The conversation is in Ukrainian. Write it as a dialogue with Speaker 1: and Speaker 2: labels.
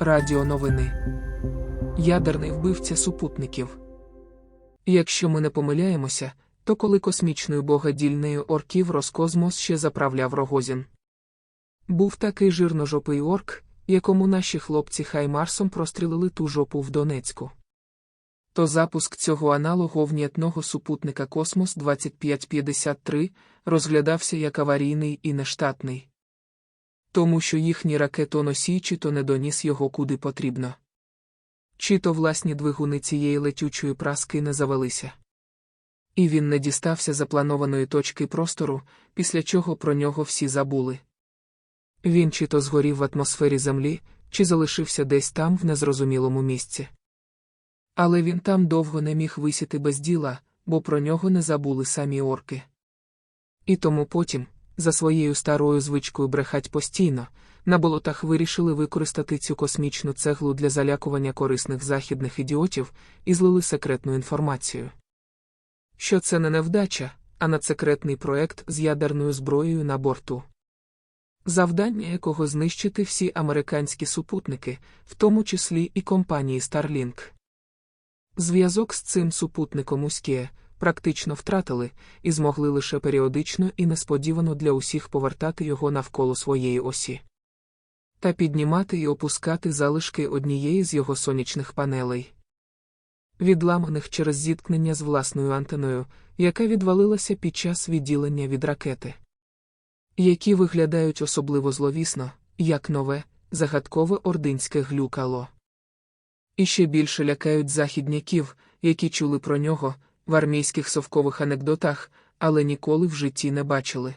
Speaker 1: Радіо новини. Ядерний вбивця супутників. Якщо ми не помиляємося, то коли космічною богодільнею орків Роскосмос ще заправляв Рогозін. Був такий жирножопий орк, якому наші хлопці Хаймарсом прострілили ту жопу в Донецьку. То запуск цього аналоговнітного супутника Космос 2553 розглядався як аварійний і нештатний. Тому що їхній ракетоносій чи то не доніс його куди потрібно. Чи то власні двигуни цієї летючої праски не завелися. І він не дістався запланованої точки простору, після чого про нього всі забули. Він чи то згорів в атмосфері Землі, чи залишився десь там в незрозумілому місці. Але він там довго не міг висіти без діла, бо про нього не забули самі орки. І тому потім, за своєю старою звичкою брехать постійно, на болотах вирішили використати цю космічну цеглу для залякування корисних західних ідіотів і злили секретну інформацію. Що це не невдача, а надсекретний проект з ядерною зброєю на борту. Завдання якого знищити всі американські супутники, в тому числі і компанії Starlink. Зв'язок з цим супутником Ускє практично втратили і змогли лише періодично і несподівано для усіх повертати його навколо своєї осі. Та піднімати і опускати залишки однієї з його сонячних панелей. Відламаних через зіткнення з власною антеною, яка відвалилася під час відділення від ракети. Які виглядають особливо зловісно, як нове, загадкове ординське глюкало. І ще більше лякають західняків, які чули про нього в армійських совкових анекдотах, але ніколи в житті не бачили.